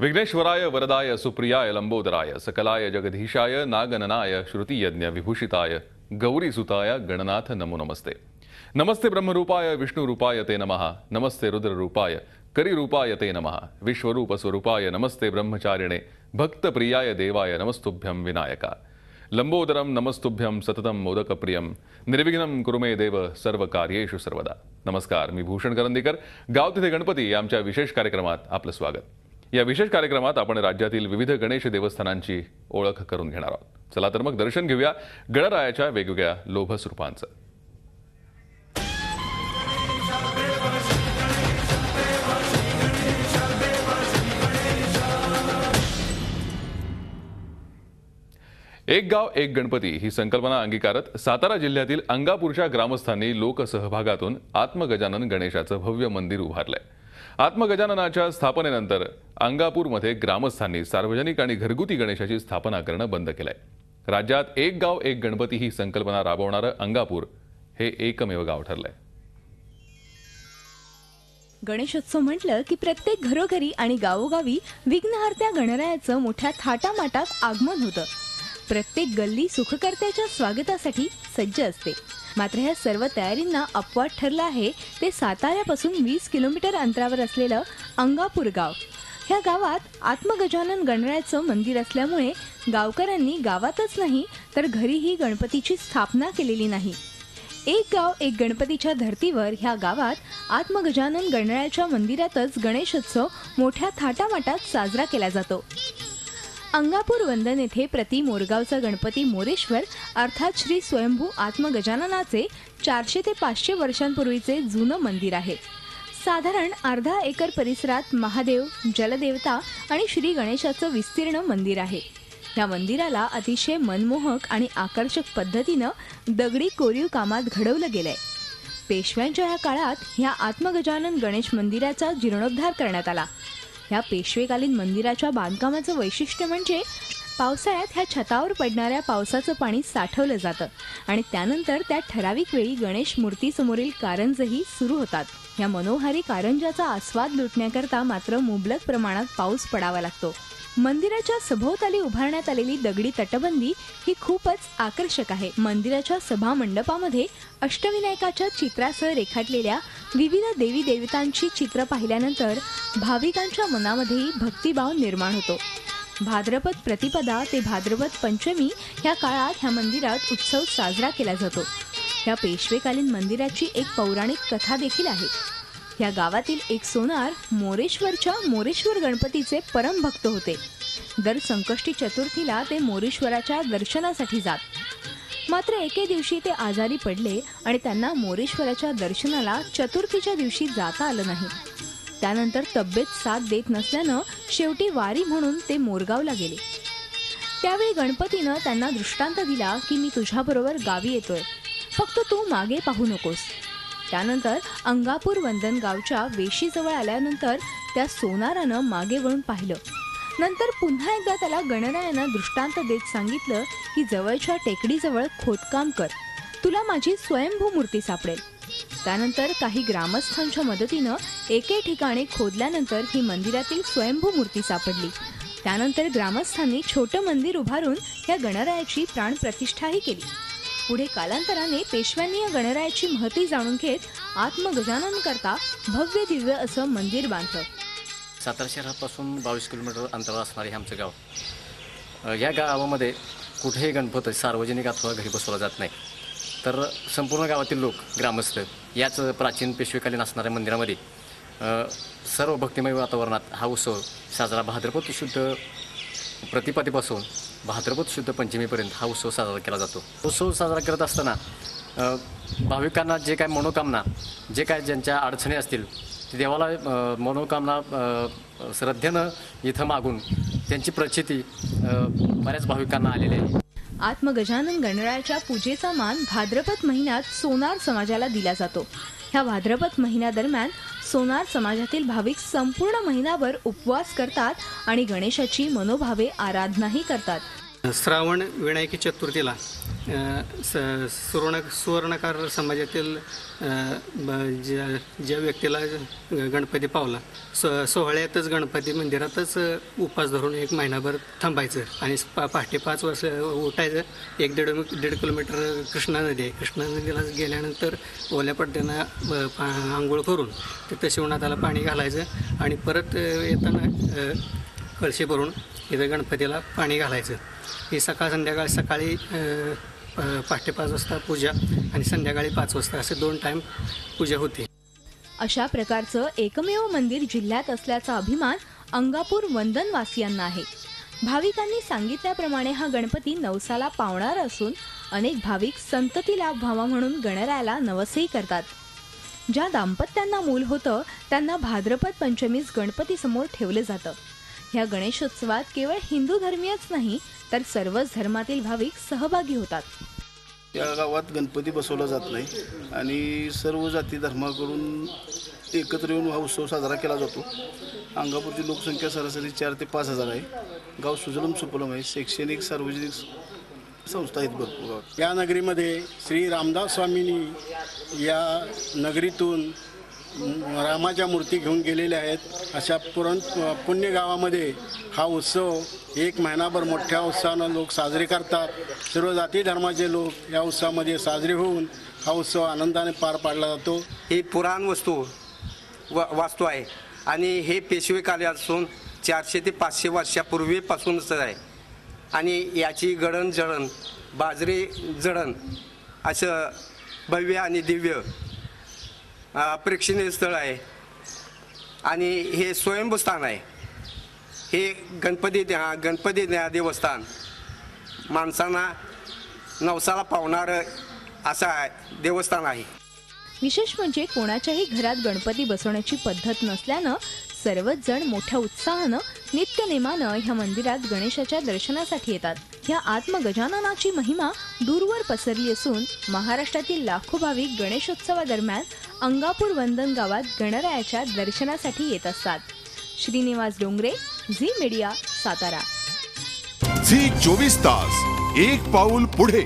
विघ्नेश्वराय वरदाय सुप्रियाय लंबोदराय सकलाय जगधीशाय नागननाय श्रुतीयज्ञ विभूषिताय गौरीसुताय गणनाथ नमो नमस्ते। नमस्ते ब्रह्मरूपाय विष्णुरूपाय ते नमः। नमस्ते रुद्ररूपाय करिरूपाय ते नमः। विश्वरूप स्वरूपाय नमस्ते ब्रह्मचारिणे भक्तप्रियाय देवाय नमस्तुभ्यं विनायका। लंबोदरम नमस्तुभ्यं सततम मोदकप्रियं निर्विघ्नं कुरु मे देव सर्वकार्येषु सर्वदा। नमस्कार मी भूषण करंदीकर। गाव तिथे गणपती आमच्या विशेष कार्यक्रमात आपलं स्वागत। या विशेष कार्यक्रमात आपण राज्यातील विविध गणेश देवस्थानांची ओळख करून घेणार आहोत. चला तर मग दर्शन घेऊया गणरायाच्या वेगवेगळ्या लोभस रूपांचं एक गाव एक गणपती ही संकल्पना अंगीकारत सातारा जिल्ह्यातील अंगापूरच्या ग्रामस्थांनी लोकसहभागातून आत्मगजानन गणेशाचं भव्य मंदिर उभारलंय. आत्मगजाननाच्या स्थापनेनंतर अंगापूरमध्ये ग्रामस्थांनी सार्वजनिक आणि घरगुती गणेशाची स्थापना करणं बंद केलंय. राज्यात एक गाव एक गणपती ही संकल्पना राबवणारं अंगापूर हे एकमेव गाव ठरलंय. गणेशोत्सव म्हटलं की प्रत्येक घरोघरी आणि गावोगावी विघ्नहर्त्या गणरायाचं मोठ्या थाटामाटात आगमन होतं. प्रत्येक गल्ली सुखकर्त्याच्या स्वागतासाठी सज्ज असते. मात्र ह्या सर्व तयारींना अपवाद ठरला आहे. ते साताऱ्यापासून वीस किलोमीटर अंतरावर असलेलं अंगापूर गाव. ह्या गावात आत्मगजानन गणरायाचं मंदिर असल्यामुळे गावकऱ्यांनी गावातच नाही तर घरीही गणपतीची स्थापना केलेली नाही. एक गाव एक गणपतीच्या धर्तीवर ह्या गावात आत्मगजानन गणरायाच्या मंदिरातच गणेशोत्सव मोठ्या थाटामाटात साजरा केला जातो. अंगापूर वंदन येथे प्रति मोरगावचा गणपती मोरेश्वर अर्थात श्री स्वयंभू आत्मगजाननाचे चारशे ते पाचशे वर्षांपूर्वीचे जुनं मंदिर आहे. साधारण अर्धा एकर परिसरात महादेव जलदेवता आणि श्री गणेशाचं विस्तीर्ण मंदिर आहे. या मंदिराला अतिशय मनमोहक आणि आकर्षक पद्धतीनं दगडी कोरीव कामात घडवलं गेलंय. पेशव्यांच्या या काळात ह्या आत्मगजानन गणेश मंदिराचा जीर्णोद्धार करण्यात आला. ह्या पेशवेकालीन मंदिराच्या बांधकामाचं वैशिष्ट्य म्हणजे पावसाळ्यात ह्या छतावर पडणाऱ्या पावसाचं पाणी साठवलं जातं. आणि त्यानंतर त्या ठराविक वेळी गणेश मूर्तीसमोरील कारंजही सुरू होतात. ह्या मनोहारी कारंजाचा आस्वाद लुटण्याकरता मात्र मुबलक प्रमाणात पाऊस पडावा लागतो. मंदिराच्या सभोवताली उभारण्यात आलेली दगडी तटबंदी ही खूपच आकर्षक आहे. मंदिराच्या सभा मंडपामध्ये अष्टविनायकाच्या चित्रासह रेखाटलेल्या विविध देवी देवतांची चित्र पाहिल्यानंतर भाविकांच्या मनामध्येही भक्तिभाव निर्माण होतो. भाद्रपद प्रतिपदा ते भाद्रपद पंचमी ह्या काळात ह्या मंदिरात उत्सव साजरा केला जातो. ह्या पेशवेकालीन मंदिराची एक पौराणिक कथा देखील आहे. या गावातील एक सोनार मोरेश्वरच्या मोरेश्वर गणपतीचे परमभक्त होते. दर संकष्टी चतुर्थीला ते मोरेश्वराच्या दर्शनासाठी जात. मात्र एके दिवशी ते आजारी पडले आणि त्यांना मोरेश्वराच्या दर्शनाला चतुर्थीच्या दिवशी जाता आलं नाही. त्यानंतर तब्येत साथ देत नसल्यानं शेवटी वारी म्हणून ते मोरगावला गेले. त्यावेळी गणपतीनं त्यांना दृष्टांत दिला की मी तुझ्याबरोबर गावी येतोय. फक्त तू मागे पाहू नकोस. त्यानंतर अंगापूर वंदन गावच्या वेशीजवळ आल्यानंतर त्या सोनारानं मागे वळून पाहिलं. नंतर पुन्हा एकदा त्याला गणरायानं दृष्टांत देत सांगितलं की जवळच्या टेकडीजवळ खोदकाम कर. तुला माझी स्वयंभू मूर्ती सापडेल. त्यानंतर काही ग्रामस्थांच्या मदतीनं एके ठिकाणी खोदल्यानंतर ही मंदिरातील स्वयंभू मूर्ती सापडली. त्यानंतर ग्रामस्थांनी छोटं मंदिर उभारून या गणरायाची प्राणप्रतिष्ठाही केली. पुढे कालांतराने पेशव्यांनी या गणरायाची महती जाणून घेत आत्मगजानन करता भव्य दिव्य असं मंदिर बांधलं. सातारा शहरापासून बावीस किलोमीटर अंतरावर असणारे हे आमचं गाव या गावामध्ये कुठेही गणपती सार्वजनिक अथवा घरी बसवला जात नाही. तर संपूर्ण गावातील लोक ग्रामस्थ याच प्राचीन पेशवेकालीन असणाऱ्या मंदिरामध्ये सर्व भक्तिमय वातावरणात हा उत्सव साजरा. भाद्रपद शुद्ध प्रतिपदेपासून भाद्रपद शुद्ध पंचमीपर्यंत हा उत्सव साजरा केला जातो. उत्सव साजरा करत असताना भाविकांना जे काय मनोकामना जे काय ज्यांच्या अडचणी असतील ते देवाला मनोकामना श्रद्धेनं इथं मागून त्यांची प्रचिती बऱ्याच भाविकांना आलेली आहे. आत्मगजानन गणरायाच्या पूजेचा मान भाद्रपद महिन्यात सोनार समाजाला दिला जातो. ह्या भाद्रपद महिन्यादरम्यान सोनार समाजातील भाविक संपूर्ण महिनाभर उपवास करतात आणि गणेशाची मनोभावे आराधनाही करतात. श्रावण विनायकी चतुर्थीला स सुवर्ण सुवर्णकार समाजातील ब- ज्या ज्या व्यक्तीला गणपती पावला स सोहळ्यातच गणपती मंदिरातच उपास धरून एक महिनाभर थांबायचं आणि पा पहाटे पाच वर्ष उठायचं. एक दीड दीड किलोमीटर कृष्णा नदी आहे. कृष्णा नदीला गेल्यानंतर ओल्या पडद्यानं ब- पा आंघोळ करून तिथं शिवनाथाला पाणी घालायचं आणि परत येताना कळशी भरून इथं गणपतीला पाणी घालायचं. ही सकाळ संध्याकाळ सकाळी पहाटे पाच वाजता पूजा आणि संध्याकाळी पाच वाजता असे दोन टाईम पूजा होते. अशा प्रकारचं एकमेव मंदिर जिल्ह्यात असल्याचा अभिमान अंगापूर वंदनवासियांना आहे. भाविकांनी सांगितल्याप्रमाणे हा गणपती नवसाला पावणारा असून अनेक भाविक संतती लाभ व्हावा म्हणून गणरायाला नवसही करतात. ज्या दाम्पत्यांना मूल होतं त्यांना भाद्रपद पंचमीस गणपतीसमोर ठेवलं जातं. ह्या गणेशोत्सवात केवळ हिंदू धर्मीयच नाही तर सर्वच धर्मातील भाविक सहभागी होतात. या गावात गणपती बसवला जात नाही आणि सर्व जाती धर्माकडून एकत्र येऊन हा उत्सव साजरा केला जातो. अंगापूरची लोकसंख्या सरासरी चार ते पाच हजार आहे. गाव सुजलम सुपलम आहे. शैक्षणिक सार्वजनिक संस्था आहेत भरपूर. या नगरीमध्ये श्री रामदास स्वामींनी या नगरीतून रामाच्या मूर्ती घेऊन गेलेल्या आहेत. अशा पुरण पुण्य गावामध्ये हा उत्सव एक महिनाभर मोठ्या उत्साहानं लोक साजरे करतात. सर्व जाती धर्माचे लोक या उत्सवामध्ये साजरे होऊन हा उत्सव आनंदाने पार पाडला जातो. ही पुराण वस्तू व वास्तू आहे. आणि हे पेशवेकाले असून चारशे ते पाचशे वर्षापूर्वीपासूनच आहे. आणि याची गडण जळण बाजरी जळण असं भव्य आणि दिव्य प्रेक्षणीय स्थळ आहे. आणि हे स्वयंभूस्थान आहे. हे गणपती द्या- गणपती द्या- देवस्थान माणसांना नवसाला पावणारं असं आहे देवस्थान आहे. विशेष म्हणजे कोणाच्याही घरात गणपती बसवण्याची पद्धत नसल्यानं सर्वच जण मोठ्या उत्साहानं नित्यनेमानं ह्या मंदिरात गणेशाच्या दर्शनासाठी येतात. ह्या आत्मगजाननाची महिमा दूरवर पसरली असून महाराष्ट्रातील लाखो भाविक गणेशोत्सवादरम्यान अंगापूर वंदन गावात गणरायाच्या दर्शनासाठी येत असतात. Shrinivas Dongre Zee media Satara. Zee चोवीस तास एक पाऊल पुढे.